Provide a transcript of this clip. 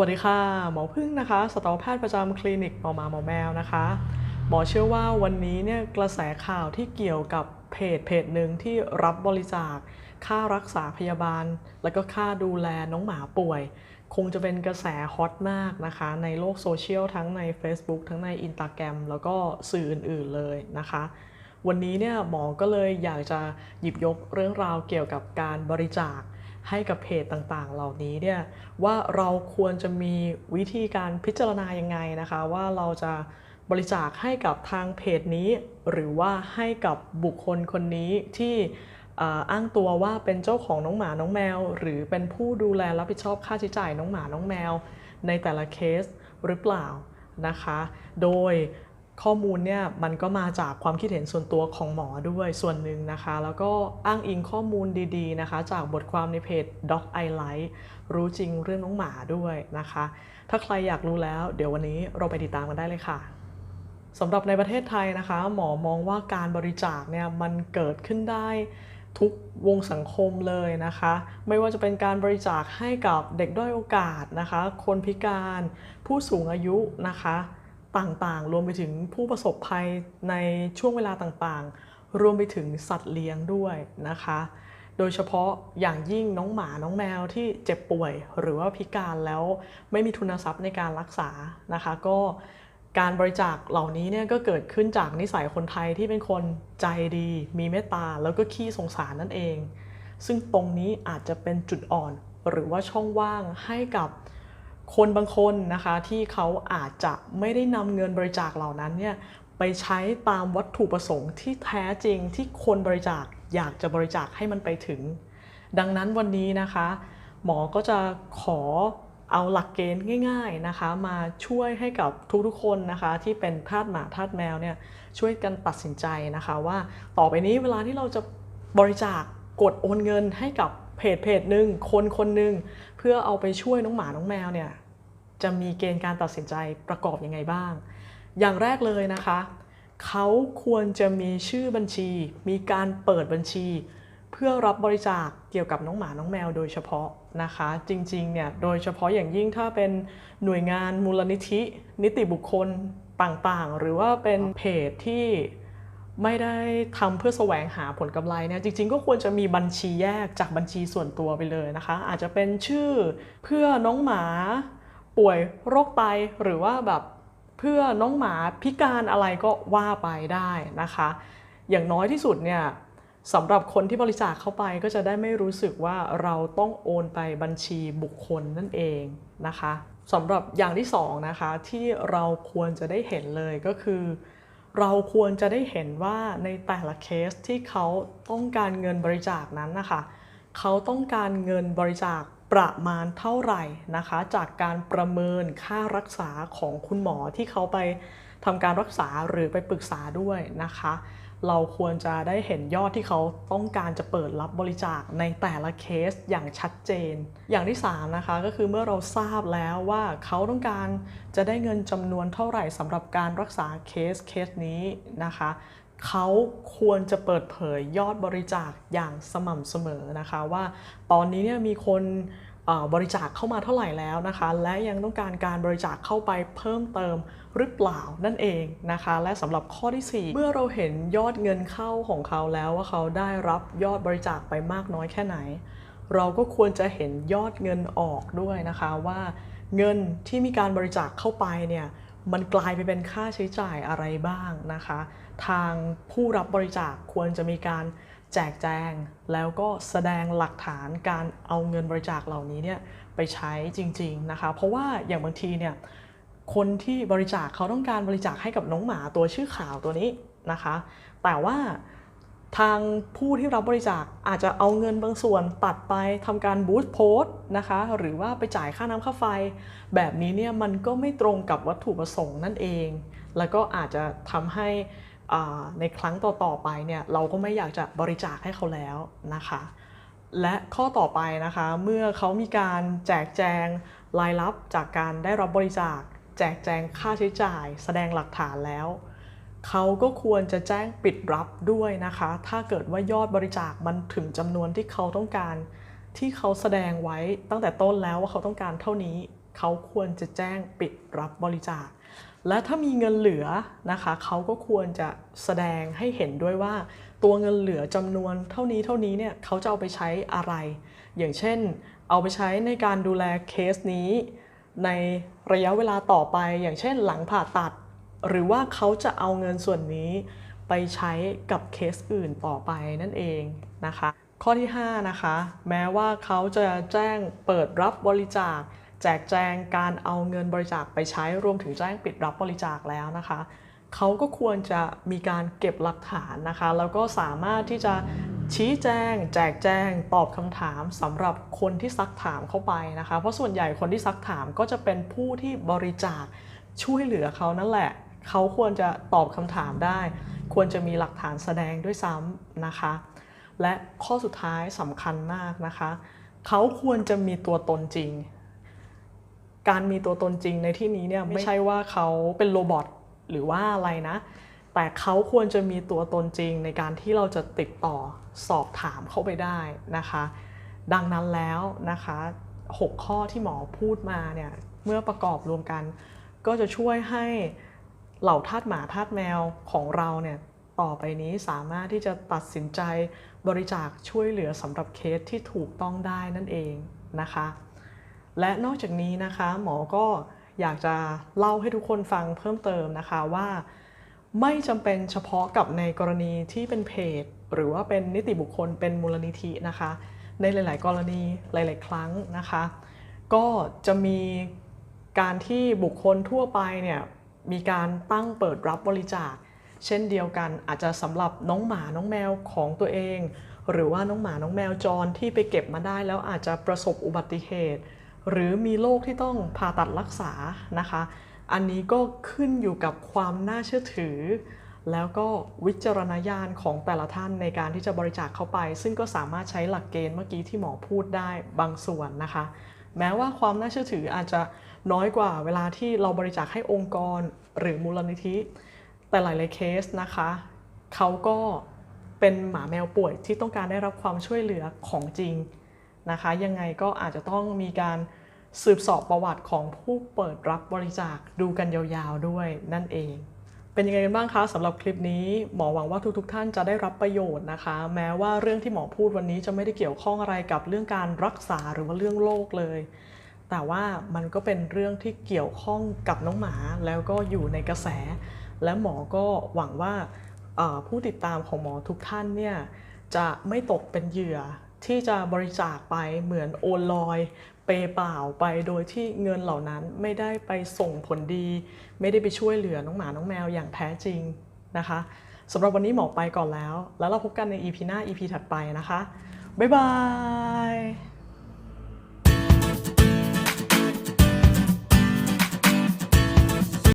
วัสดีค่ะ หมอพึ่งนะคะสัตวแพทย์ประจำคลินิกหมอมาหมอแมวนะคะ หมอเชื่อว่าวันนี้เนี่ยกระแสข่าวที่เกี่ยวกับเพจเพจหนึ่งที่รับบริจาค ค่ารักษาพยาบาล แล้วก็ค่าดูแลน้องหมาป่วย คงจะเป็นกระแสฮอตมากนะคะ ในโลกโซเชียลทั้งใน Facebook ทั้งใน Instagram แล้วก็สื่ออื่นๆเลยนะคะวันนี้เนี่ยหมอก็เลยอยากจะหยิบยกเรื่องราวเกี่ยวกับการบริจาค ให้กับเพจต่างๆ เหล่านี้เนี่ยว่าเราควรจะมีวิธีการพิจารณายังไงนะคะ ว่าเราจะบริจาคให้กับทางเพจนี้ หรือว่าให้กับบุคคลคนนี้ที่อ้างตัวว่าเป็นเจ้าของน้องหมาน้องแมว หรือเป็นผู้ดูแลรับผิดชอบค่าใช้จ่ายน้องหมาน้องแมว ในแต่ละเคสหรือเปล่านะคะ โดย ข้อมูลเนี่ยมันก็มาจากความคิดเห็นส่วนตัวของหมอด้วยส่วนหนึ่งนะคะ แล้วก็อ้างอิงข้อมูลดีๆนะคะ จากบทความในเพจ Dog I Like รู้จริงเรื่องน้องหมาด้วยนะคะ ถ้าใครอยากรู้แล้ว เดี๋ยววันนี้เราไปติดตามกันได้เลยค่ะสำหรับในประเทศไทยนะคะ หมอมองว่าการบริจาคเนี่ยมันเกิดขึ้นได้ทุกวงสังคมเลยนะคะ ไม่ว่าจะเป็นการบริจาคให้กับเด็กด้อยโอกาสนะคะ คนพิการ ผู้สูงอายุนะคะ ต่างๆ รวมไปถึงผู้ประสบภัยในช่วงเวลาต่างๆ รวมไปถึงสัตว์เลี้ยงด้วยนะคะ โดยเฉพาะอย่างยิ่งน้องหมาน้องแมวที่เจ็บป่วย หรือว่าพิการแล้วไม่มีทุนทรัพย์ในการรักษานะคะ ก็การบริจาคเหล่านี้เนี่ยก็เกิดขึ้นจากนิสัยคนไทยที่เป็นคนใจดี มีเมตตาแล้วก็ขี้สงสารนั่นเอง ซึ่งตรงนี้อาจจะเป็นจุดอ่อนหรือว่าช่องว่างให้กับ คนบางคนนะคะที่เขาอาจจะไม่ได้นำเงินบริจาคเหล่านั้นเนี่ยไปใช้ตามวัตถุประสงค์ที่แท้จริงที่คนบริจาคอยากจะบริจาคให้มันไปถึง ดังนั้นวันนี้นะคะ หมอก็จะขอเอาหลักเกณฑ์ง่ายๆนะคะมาช่วยให้กับทุกๆคนนะคะที่เป็นทาสหมาทาสแมวเนี่ยช่วยกันตัดสินใจนะคะว่าต่อไปนี้เวลาที่เราจะบริจาคกดโอนเงินให้กับเพจเพจหนึ่งคนคนหนึ่ง พื่อเอาไปช่วยน้องหมาน้องแมวเนี่ยจะมีเกณฑ์การตัดสินใจประกอบยังไงบ้าง อย่างแรกเลยนะคะ เขาควรจะมีชื่อบัญชี มีการเปิดบัญชี เพื่อรับบริจาคเกี่ยวกับน้องหมาน้องแมวโดยเฉพาะนะคะ จริงๆเนี่ยโดยเฉพาะอย่างยิ่งถ้าเป็นหน่วยงานมูลนิธิ นิติบุคคลต่างๆ หรือว่าเป็นเพจที่ ไม่ได้ทำเพื่อแสวงหาผลกำไรเนี่ยจริง ๆ ก็ควรจะมีบัญชีแยกจากบัญชีส่วนตัวไปเลยนะคะ อาจจะเป็นชื่อเพื่อน้องหมาป่วยโรคไตหรือว่าแบบเพื่อน้องหมาพิการอะไรก็ว่าไปได้นะคะ อย่างน้อยที่สุดเนี่ยสำหรับคนที่บริจาคเข้าไปก็จะได้ไม่รู้สึกว่าเราต้องโอนไปบัญชีบุคคลนั่นเองนะคะสำหรับอย่างที่สองนะคะที่เราควรจะได้เห็นเลยก็คือ เราควรจะได้เห็นว่าในแต่ละเคสที่เขาต้องการเงินบริจาคนั้นนะคะเขาต้องการเงินบริจาคประมาณเท่าไหร่นะคะ จากการประเมินค่ารักษาของคุณหมอที่เขาไปทำการรักษาหรือไปปรึกษาด้วยนะคะ เราควรจะได้เห็นยอดที่เขาต้องการจะเปิดรับบริจาคในแต่ละเคสอย่างชัดเจน อย่างที่ 3 นะคะก็คือเมื่อเราทราบแล้วว่าเขาต้องการจะได้เงินจำนวนเท่าไหร่สำหรับการรักษาเคสเคสนี้นะคะเขาควรจะเปิดเผยยอดบริจาคอย่างสม่ำเสมอนะคะ ว่าตอนนี้เนี่ยมีคน บริจาคเข้ามาเท่าไหร่แล้วนะคะ และยังต้องการการบริจาคเข้าไปเพิ่มเติมหรือเปล่านั่นเองนะคะ และสำหรับข้อที่ 4 เมื่อเราเห็นยอดเงินเข้าของเขาแล้วว่าเขาได้รับยอดบริจาคไปมากน้อยแค่ไหน เราก็ควรจะเห็นยอดเงินออกด้วยนะคะว่าเงินที่มีการบริจาคเข้าไปเนี่ยมันกลายไปเป็นค่าใช้จ่ายอะไรบ้างนะคะ ทางผู้รับบริจาคควรจะมีการ แจกแจงแล้วก็แสดงหลักฐานการเอาเงินบริจาคเหล่านี้เนี่ยไปใช้จริงๆนะคะ เพราะว่าอย่างบางทีเนี่ยคนที่บริจาคเขาต้องการบริจาคให้กับน้องหมาตัวชื่อขาวตัวนี้นะคะ แต่ว่าทางผู้ที่รับบริจาคอาจจะเอาเงินบางส่วนตัดไปทำการบูสต์โพสต์นะคะหรือว่าไปจ่ายค่าน้ำค่าไฟ แบบนี้เนี่ยมันก็ไม่ตรงกับวัตถุประสงค์นั่นเอง แล้วก็อาจจะทำให้ ในครั้งต่อๆไปเนี่ยเราก็ไม่อยากจะบริจาคให้เขาแล้วนะคะ และข้อต่อไปนะคะเมื่อเขามีการแจกแจงรายรับจากการได้รับบริจาค แจกแจงค่าใช้จ่าย แสดงหลักฐานแล้ว เขาก็ควรจะแจ้งปิดรับด้วยนะคะ ถ้าเกิดว่ายอดบริจาคมันถึงจำนวนที่เขาต้องการ ที่เขาแสดงไว้ตั้งแต่ต้นแล้วว่าเขาต้องการเท่านี้ เขาควรจะแจ้งปิดรับบริจาค และถ้ามีเงินเหลือนะคะเขาก็ควรจะแสดงให้เห็นด้วยว่า ตัวเงินเหลือจำนวนเท่านี้เท่านี้เนี่ยเขาจะเอาไปใช้อะไร อย่างเช่น เอาไปใช้ในการดูแลเคสนี้ ในระยะเวลาต่อไป อย่างเช่นหลังผ่าตัด หรือว่าเขาจะเอาเงินส่วนนี้ไปใช้กับเคสอื่นต่อไปนั่นเองนะคะ ข้อที่ 5 นะคะ แม้ว่าเขาจะแจ้งเปิดรับบริจาค แจกแจงการเอาเงินบริจาคไปใช้รวมถึงแจ้งปิดรับบริจาคแล้วนะคะเขาก็ควรจะมีการเก็บหลักฐานนะคะ แล้วก็สามารถที่จะชี้แจง แจกแจง ตอบคำถามสำหรับคนที่ซักถามเข้าไปนะคะ เพราะส่วนใหญ่คนที่ซักถามก็จะเป็นผู้ที่บริจาคช่วยเหลือเขานั่นแหละ เขาควรจะตอบคำถามได้ ควรจะมีหลักฐานแสดงด้วยซ้ำนะคะ และข้อสุดท้ายสำคัญมากนะคะ เขาควรจะมีตัวตนจริง การมีตัวตนจริงในที่นี้เนี่ยไม่ใช่ว่าเขาเป็นโรบอทหรือว่าอะไรนะ แต่เขาควรจะมีตัวตนจริงในการที่เราจะติดต่อสอบถามเข้าไปได้นะคะ ดังนั้นแล้วนะคะ 6 ข้อที่หมอพูดมาเนี่ยเมื่อประกอบรวมกัน ก็จะช่วยให้เหล่าทาสหมาทาสแมวของเราเนี่ยต่อไปนี้สามารถที่จะตัดสินใจบริจาคช่วยเหลือสำหรับเคสที่ถูกต้องได้นั่นเองนะคะ และนอกจากนี้นะคะหมอก็อยากจะเล่าให้ทุกคนฟังเพิ่มเติมนะคะว่า ไม่จำเป็นเฉพาะกับในกรณีที่เป็นเพจ หรือว่าเป็นนิติบุคคลเป็นมูลนิธินะคะ ในหลาย ๆ กรณีหลาย ๆ ครั้งนะคะ ก็จะมีการที่บุคคลทั่วไปเนี่ยมีการตั้งเปิดรับบริจาค เช่นเดียวกันอาจจะสำหรับน้องหมาน้องแมวของตัวเอง หรือว่าน้องหมาน้องแมวจรที่ไปเก็บมาได้แล้วอาจจะประสบอุบัติเหตุ หรือมีโรคที่ต้องผ่าตัดรักษานะคะ อันนี้ก็ขึ้นอยู่กับความน่าเชื่อถือ แล้วก็วิจารณญาณของแต่ละท่านในการที่จะบริจาคเข้าไป ซึ่งก็สามารถใช้หลักเกณฑ์เมื่อกี้ที่หมอพูดได้บางส่วนนะคะ แม้ว่าความน่าเชื่อถืออาจจะน้อยกว่าเวลาที่เราบริจาคให้องค์กรหรือมูลนิธิ แต่หลายๆเคสนะคะเขาก็เป็นหมาแมวป่วยที่ต้องการได้รับความช่วยเหลือของจริง นะคะ ยังไงก็อาจจะต้องมีการสืบสอบประวัติของผู้เปิดรับบริจาคดูกันยาวๆด้วยนั่นเอง เป็นยังไงกันบ้างคะสำหรับคลิปนี้หมอหวังว่าทุกๆทท่านจะได้รับประโยชน์นะคะ แม้ว่าเรื่องที่หมอพูดวันนี้จะไม่ได้เกี่ยวข้องอะไรกับเรื่องการรักษาหรือว่าเรื่องโรคเลย แต่ว่ามันก็เป็นเรื่องที่เกี่ยวข้องกับน้องหมาแล้วก็อยู่ในกระแส และหมอก็หวังว่าผู้ติดตามของหมอทุกท่านเนี่ยจะไม่ตกเป็นเหยื่อ ที่จะบริจาคไปเหมือนโอนลอยเปเปล่าไปโดยที่เงินเหล่านั้นไม่ได้ไปส่งผลดี ไม่ได้ไปช่วยเหลือน้องหมาน้องแมวอย่างแท้จริงนะคะสำหรับวันนี้หมอไปก่อนแล้ว แล้วเราพบกันใน EP หน้า EP ถัดไปนะคะ บ๊ายบาย